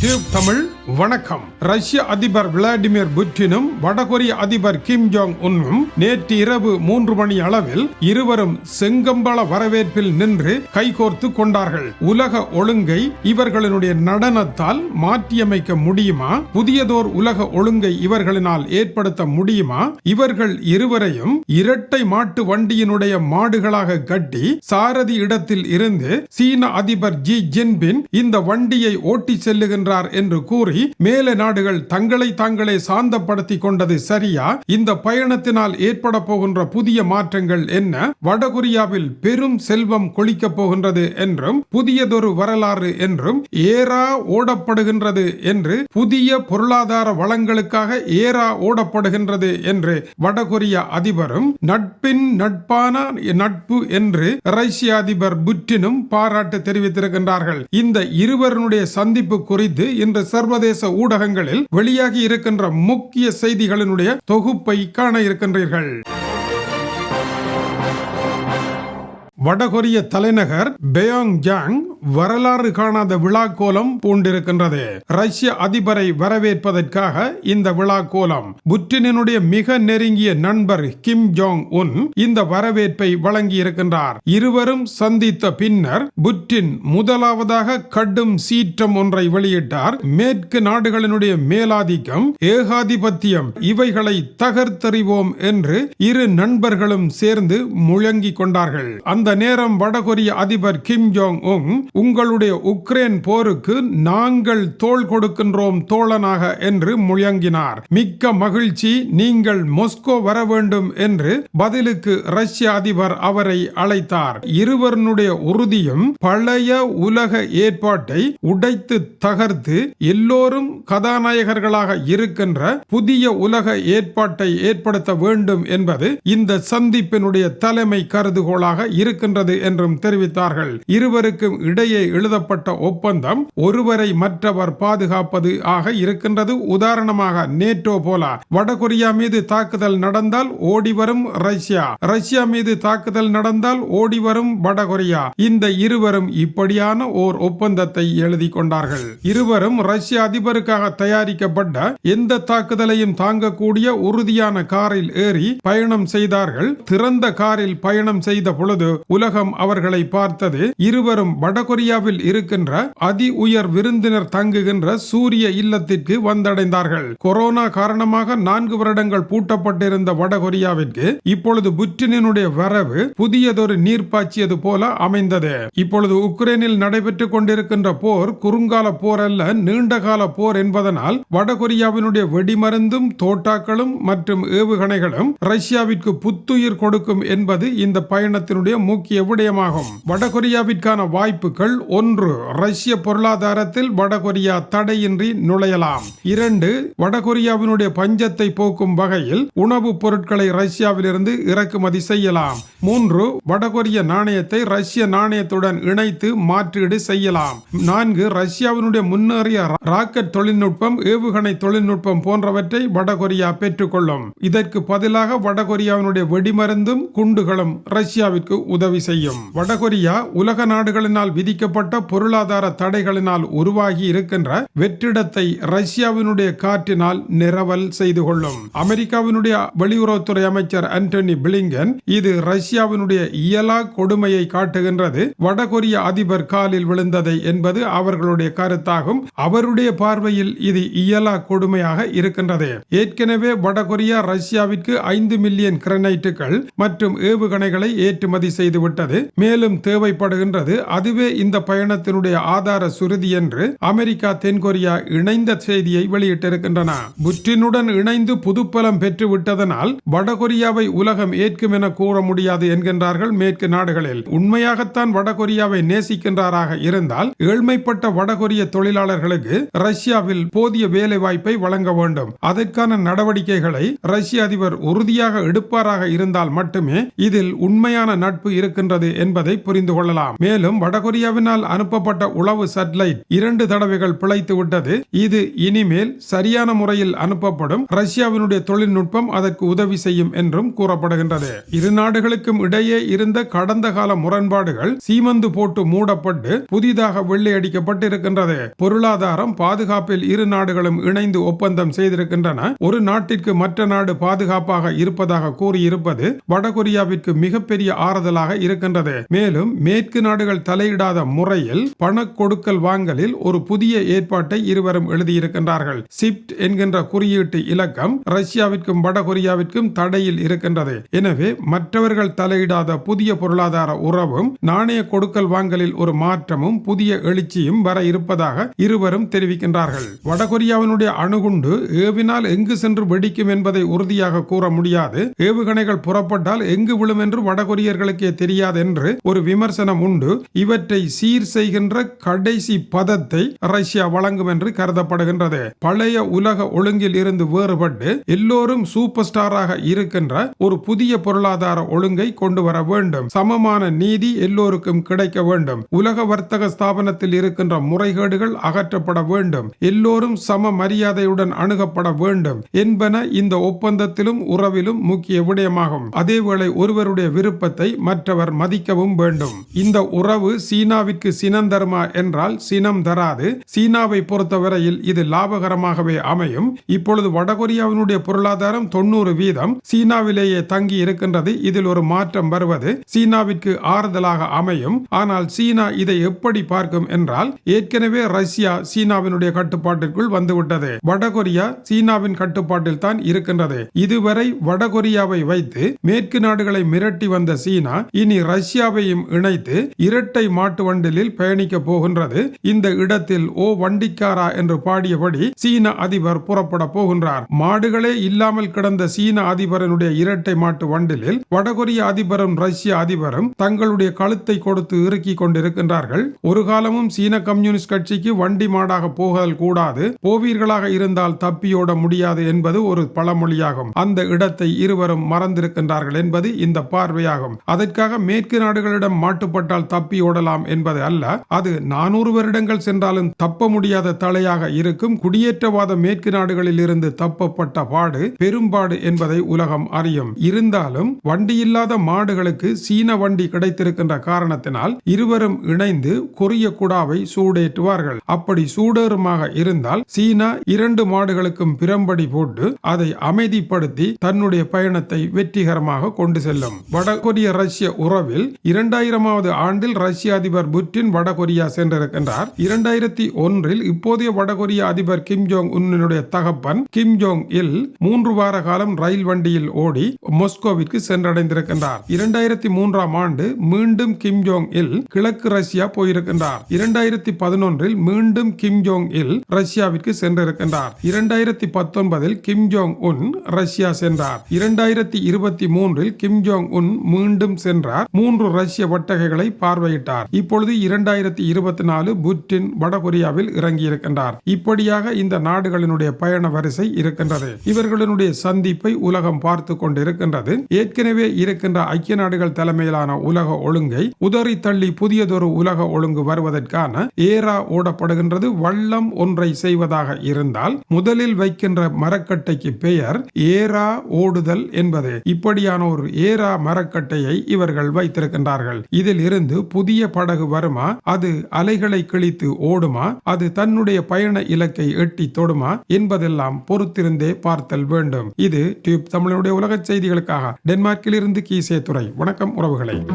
Tube Tamil வணக்கம். ரஷ்ய அதிபர் விளாடிமிர் புட்டினும் வடகொரிய அதிபர் கிம் ஜாங் உன்னும் நேற்று இரவு மூன்று மணி அளவில் இருவரும் செங்கம்பள வரவேற்பில் நின்று கைகோர்த்து கொண்டார்கள். உலக ஒழுங்கை இவர்களினுடைய நடனத்தால் மாற்றியமைக்க முடியுமா? புதியதோர் உலக ஒழுங்கை இவர்களினால் ஏற்படுத்த முடியுமா? இவர்கள் இருவரையும் இரட்டை மாட்டு வண்டியினுடைய மாடுகளாக கட்டி சாரதி இடத்தில் இருந்து சீன அதிபர் ஜி ஜின்பின் இந்த வண்டியை ஓட்டி செல்லுகின்றார் என்று கூறி மேல நாடுகள் தங்களை தாங்களே சாந்தப்படுத்தி கொண்டது சரியா? இந்த பயணத்தினால் ஏற்பட போகின்ற புதிய மாற்றங்கள் என்ன? வடகொரியாவில் பெரும் செல்வம் கொளிக்கப் போகின்றது என்றும் புதியதொரு வரலாறு என்றும் ஏரா ஓடப்படுகின்றது என்று புதிய பொருளாதார வளங்களுக்காக ஏரா ஓடப்படுகின்றது என்று வடகொரிய அதிபரும் நட்பின் நட்பான நட்பு என்று ரஷ்ய அதிபர் புட்டினும் பாராட்டு தெரிவித்திருக்கின்றார்கள். இந்த இருவருடைய சந்திப்பு குறித்து இன்று சர்வதேச ஊடகங்களில் வெளியாகி இருக்கின்ற முக்கிய செய்திகளினுடைய தொகுப்பை காண இருக்கின்றீர்கள். வடகொரிய தலைநகர் பெயோங் ஜாங் வரலாறு காணாத விழா கோலம் பூண்டிருக்கின்றது. ரஷ்ய அதிபரை வரவேற்பதற்காக இந்த விழா கோலம் புட்டினுடைய மிக நெருங்கிய நண்பர் கிம் ஜோங் உன் இந்த வரவேற்பை வழங்கி இருக்கின்றார் இருவரும் சந்தித்த பின்னர் புட்டின் முதலாவதாக கடும் சீற்றம் ஒன்றை வெளியிட்டார். மேற்கு நாடுகளினுடைய மேலாதிக்கம் ஏகாதிபத்தியம் இவைகளை தகர்த்தெறிவோம் என்று இரு நண்பர்களும் சேர்ந்து முழங்கிக் கொண்டார்கள். அந்த நேரம் வடகொரிய அதிபர் கிம் ஜோங் உங் உங்களுடைய உக்ரைன் போருக்கு நாங்கள் தோல் கொடுக்கின்றோம் தோழனாக என்று முழங்கினார். மிக்க மகிழ்ச்சி நீங்கள் மொஸ்கோ வர வேண்டும் என்று பதிலுக்கு ரஷ்ய அதிபர் அவரை அழைத்தார். இருவருடைய உறுதியும் பழைய உலக ஏற்பாட்டை உடைத்து தகர்த்து எல்லோரும் கதாநாயகர்களாக இருக்கின்ற புதிய உலக ஏற்பாட்டை ஏற்படுத்த வேண்டும் என்பது இந்த சந்திப்பினுடைய தலைமை கருதுகோளாக இருக்கின்றது என்றும் தெரிவித்தார்கள். இருவருக்கும் இடையே எழுதப்பட்ட ஒப்பந்தம் ஒருவரை மற்றவர் பாதுகாப்பது ஆக இருக்கின்றது. உதாரணமாக நேட்டோ போல வடகொரியா மீது தாக்குதல் நடந்தால் ஓடிவரும் ரஷ்யா ரஷ்யா மீது தாக்குதல் நடந்தால் ஓடிவரும் வடகொரியா. இந்த இருவரும் இப்படியான ஓர் ஒப்பந்தத்தை எழுதி கொண்டார்கள். இருவரும் ரஷ்ய அதிபருக்காக தயாரிக்கப்பட்ட எந்த தாக்குதலையும் தாங்கக்கூடிய உறுதியான காரில் ஏறி பயணம் செய்தார்கள். திறந்த காரில் பயணம் செய்த பொழுது உலகம் அவர்களை பார்த்தது இருவரும் வடகொரிய கொரியாவில் இருக்கின்ற அதி உயர் விருந்தினர் தங்குகின்ற சூரிய இல்லத்திற்கு வந்தடைந்தார்கள். கொரோனா காரணமாக நான்கு வருடங்கள் பூட்டப்பட்டிருந்த வடகொரியாவிற்கு இப்பொழுது புட்டினுடைய வரவு புதியதொரு நீர் பாய்ச்சியது போல அமைந்தது. இப்பொழுது உக்ரைனில் நடைபெற்றுக் கொண்டிருக்கின்ற போர் குறுங்கால போர் அல்ல நீண்டகால போர் என்பதனால் வடகொரியாவினுடைய வெடிமருந்தும் தோட்டாக்களும் மற்றும் ஏவுகணைகளும் ரஷ்யாவிற்கு புத்துயிர் கொடுக்கும் என்பது இந்த பயணத்தினுடைய முக்கிய விடயமாகும். வடகொரியாவிற்கான வாய்ப்புகள் ஒன்று ரஷ்ய பொருளாதாரத்தில் வடகொரியா தடையின்றி நுழையலாம். இரண்டு வடகொரியாவினுடைய பஞ்சத்தை போக்கும் வகையில் உணவுப் பொருட்களை ரஷ்யாவிலிருந்து இறக்குமதி செய்யலாம். மூன்று வடகொரிய நாணயத்தை ரஷ்ய நாணயத்துடன் இணைத்து மாற்றீடு செய்யலாம். நான்கு ரஷ்யாவினுடைய முன்னேறிய ராக்கெட் தொழில்நுட்பம் ஏவுகணை தொழில்நுட்பம் போன்றவற்றை வடகொரியா பெற்றுக்கொள்ளும். இதற்கு பதிலாக வடகொரியாவினுடைய வெடிமருந்தும் குண்டுகளும் ரஷ்யாவிற்கு உதவி செய்யும். வடகொரியா உலக நாடுகளினால் விதிக்கப்பட்ட பொருளாதார தடைகளினால் உருவாகி இருக்கின்ற வெற்றிடத்தை ரஷ்யாவினுடைய காற்றினால் நிரவல் செய்து கொள்ளும். அமெரிக்காவினுடைய வெளியுறவுத்துறை அமைச்சர் அண்டோனி பிளிங்கன் இது ரஷ்யாவினுடைய இயலா கொடுமையை காட்டுகின்றது. வடகொரிய அதிபர் காலில் விழுந்ததை என்பது அவர்களுடைய கருத்தாகும். அவருடைய பார்வையில் இது இயலா கொடுமையாக இருக்கின்றது. ஏற்கனவே வடகொரியா ரஷ்யாவிற்கு ஐந்து மில்லியன் கிரனைட்டுகள் மற்றும் ஏவுகணைகளை ஏற்றுமதி செய்துவிட்டது. மேலும் தேவைப்படுகின்றது. அதுவே இந்த பயணத்தினுடைய ஆதார சுருதி என்று அமெரிக்கா தென்கொரியா இணைந்த செய்தியை வெளியிட்டிருக்கின்றன. புற்றினுடன் இணைந்து புதுப்பலம் பெற்று விட்டதனால் வடகொரியாவை உலகம் ஏற்கும் என கூற முடியாது என்கின்றார்கள் மேற்கு நாடுகளில். உண்மையாகத்தான் வடகொரியாவை நேசிக்கின்றாராக இருந்தால் ஏழ்மைப்பட்ட வடகொரிய தொழிலாளர்களுக்கு ரஷ்யாவில் போதிய வேலை வாய்ப்பை வழங்க வேண்டும். அதற்கான நடவடிக்கைகளை ரஷ்ய அதிபர் உறுதியாக எடுப்பாராக இருந்தால் மட்டுமே இதில் உண்மையான நட்பு இருக்கின்றது என்பதை புரிந்து கொள்ளலாம். மேலும் வடகொரியா வடகொரியாவினால் அனுப்பப்பட்ட உளவு சேட்டலைட் இரண்டு தடவைகள் பிழைத்து விட்டது. இது இனிமேல் சரியான முறையில் அனுப்பப்படும். ரஷ்யாவினுடைய தொழில்நுட்பம் அதற்கு உதவி செய்யும் என்றும் கூறப்படுகின்றது. இரு நாடுகளுக்கும் இடையே இருந்த கடந்த கால முரண்பாடுகள் சீமந்து போட்டு மூடப்பட்டு புதிதாக வெள்ளையடிக்கப்பட்டிருக்கின்றது பொருளாதாரம் பாதுகாப்பில் இரு நாடுகளும் இணைந்து ஒப்பந்தம் செய்திருக்கின்றன. ஒரு நாட்டிற்கு மற்ற நாடு பாதுகாப்பாக இருப்பதாக கூறியிருப்பது வடகொரியாவிற்கு மிகப்பெரிய ஆறுதலாக இருக்கின்றது. மேலும் மேற்கு நாடுகள் தலையிடாத முறையில் பண கொடுக்கல் வாங்கலில் ஒரு புதிய ஏற்பாட்டை இருவரும் எழுதியிருக்கின்றார்கள். சிப்ட் என்கின்ற குறியீட்டு இலக்கம் ரஷ்யாவிற்கும் வடகொரியாவிற்கும் தடையில் இருக்கின்றது. எனவே மற்றவர்கள் தலையிடாத புதிய பொருளாதார உறவும் நாணய கொடுக்கல் வாங்கலில் ஒரு மாற்றமும் புதிய எழுச்சியும் வர இருப்பதாக இருவரும் தெரிவிக்கின்றார்கள். வடகொரியாவினுடைய அணுகுண்டு ஏவினால் எங்கு சென்று வெடிக்கும் என்பதை உறுதியாக கூற முடியாது. ஏவுகணைகள் புறப்பட்டால் எங்கு விழும் என்று வடகொரியர்களுக்கே தெரியாது என்று ஒரு விமர்சனம் உண்டு. இவற்றை சீர் செய்கின்ற கடைசி பதத்தை ரஷ்யா வழங்கும் என்று கருதப்படுகின்றது. பழைய உலக ஒழுங்கில் இருந்து வேறுபட்டு எல்லோரும் சூப்பர் ஸ்டாராக இருக்கின்ற ஒரு புதிய பொருளாதார ஒழுங்கை கொண்டு வர வேண்டும். சமமான நீதி எல்லோருக்கும் கிடைக்க வேண்டும். உலக வர்த்தக ஸ்தாபனத்தில் இருக்கின்ற முறைகேடுகள் அகற்றப்பட வேண்டும். எல்லோரும் சம மரியாதையுடன் அணுகப்பட வேண்டும் என்பன இந்த ஒப்பந்தத்திலும் உறவிலும் முக்கிய விடயமாகும். அதேவேளை ஒருவருடைய விருப்பத்தை மற்றவர் மதிக்கவும் வேண்டும். இந்த உறவு சீனாவிற்கு சினம் தருமா என்றால் சினம் தராது. சீனாவை பொறுத்தவரையில் இது லாபகரமாகவே அமையும். இப்பொழுது வடகொரியாவினுடைய பொருளாதாரம் தொண்ணூறு வீதம். சீனாவிலேயே தங்கி இருக்கின்றது. இதில் ஒரு மாற்றம் வருவது சீனாவிற்கு ஆறுதலாக அமையும். ஆனால் சீனா இதை எப்படி பார்க்கும் என்றால் ஏற்கனவே ரஷ்யா சீனாவினுடைய கட்டுப்பாட்டிற்குள் வந்துவிட்டது. வடகொரியா சீனாவின் கட்டுப்பாட்டில் தான் இருக்கின்றது. இதுவரை வடகொரியாவை வைத்து மேற்கு நாடுகளை மிரட்டி வந்த சீனா இனி ரஷ்யாவையும் இணைத்து இரட்டை மாட்டு வண்டிலில் பயணிக்க போகின்றது. இந்த இடத்தில் ஓ வண்டிக்காரா? என்று பாடியபடி சீன அதிபர் புறப்பட போகின்றார். மாடுகளே இல்லாமல் கிடந்த சீன அதிபரனுடைய இரட்டை மாட்டு வண்டிலில் வடகொரிய அதிபரும் ரஷ்ய அதிபரும் தங்களுடைய கழுத்தை கொடுத்து இறுக்கி கொண்டிருக்கின்றார்கள். ஒரு காலமும் சீன கம்யூனிஸ்ட் கட்சிக்கு வண்டி மாடாக போகல் கூடாது. போவீர்களாக இருந்தால் தப்பியோட முடியாது என்பது ஒரு பழமொழியாகும். அந்த இடத்தை இருவரும் மறந்திருக்கின்றார்கள் என்பது இந்த பார்வையாகும். அதற்காக மேற்கு நாடுகளிடம் மாட்டுப்பட்டால் தப்பி ஓடலாம் என்பது அல்ல அது நானூறு வருடங்கள் சென்றாலும் தப்ப முடியாத தலையாக இருக்கும் குடியேற்றவாத மேற்கு நாடுகளில் இருந்து தப்பப்பட்ட பாடு பெரும்பாடு என்பதை உலகம் அறியும். இருந்தாலும் வண்டி இல்லாத மாடுகளுக்கு சீன வண்டி கிடைத்திருக்கின்ற காரணத்தினால் இருவரும் இணைந்து கொரிய குடாவை சூடேற்றுவார்கள். அப்படி சூடேறுமாக இருந்தால் சீனா இரண்டு மாடுகளுக்கும் பிரம்படி போட்டு அதை அமைதிப்படுத்தி தன்னுடைய பயணத்தை வெற்றிகரமாக கொண்டு செல்லும். வடகொரிய ரஷ்ய உறவில் இரண்டாயிரமாவது ஆண்டில் ரஷ்ய அதிபர் அதிபர் புட்டின் வடகொரியா சென்றிருக்கின்றார். இரண்டாயிரத்தி ஒன்றில் இப்போதைய வடகொரிய அதிபர் கிம் ஜோங் உன்னுடைய தகப்பன் கிம் ஜோங் இல் மூன்று வார காலம் ரயில் வண்டியில் ஓடி மொஸ்கோவிற்கு சென்றடைந்திருக்கின்றார். இரண்டாயிரத்தி மூன்றாம் ஆண்டு மீண்டும் கிம் ஜோங் இல் கிழக்கு ரஷ்யா போயிருக்கின்றார். இரண்டாயிரத்தி பதினொன்றில் மீண்டும் கிம் ஜோங் இல் ரஷ்யாவிற்கு சென்றிருக்கின்றார். இரண்டாயிரத்தி பத்தொன்பதில் கிம் ஜோங் உன் ரஷ்யா சென்றார். இரண்டாயிரத்தி இருபத்தி மூன்றில் கிம் ஜோங் உன் மீண்டும் சென்றார். மூன்று ரஷ்ய ஒட்டகைகளை பார்வையிட்டார். இப்பொழுது இரண்டாயிரத்தி இருபத்தி நாலு புட்டின் வடகொரியாவில் இறங்கியிருக்கின்றார். இப்படியாக இந்த நாடுகளினுடைய பயண வரிசை இருக்கின்றது. இவர்களினுடைய சந்திப்பை உலகம் பார்த்து கொண்டிருக்கின்றது. ஏற்கனவே இருக்கின்ற ஐக்கிய நாடுகள் தலைமையிலான உலக ஒழுங்கை உதறி தள்ளி புதியதொரு உலக ஒழுங்கு வருவதற்கான ஏரா ஓடப்படுகின்றது. வள்ளம் ஒன்றை செய்வதாக இருந்தால் முதலில் வைக்கின்ற மரக்கட்டைக்கு பெயர் ஏரா ஓடுதல் என்பது. இப்படியான ஒரு ஏரா மரக்கட்டையை இவர்கள் வைத்திருக்கின்றார்கள். இதில் இருந்து புதிய பட படகு வருமா? அது அலைகளை கிழித்து ஓடுமா? அது தன்னுடைய பயண இலக்கை எட்டி தொடுமா? என்பதெல்லாம் பொறுத்திருந்தே பார்த்தல் வேண்டும். இது டியூப் தமிழனுடைய உலக செய்திகளுக்காக. டென்மார்க்கில் இருந்து கீசே துறை வணக்கம் உறவுகளை.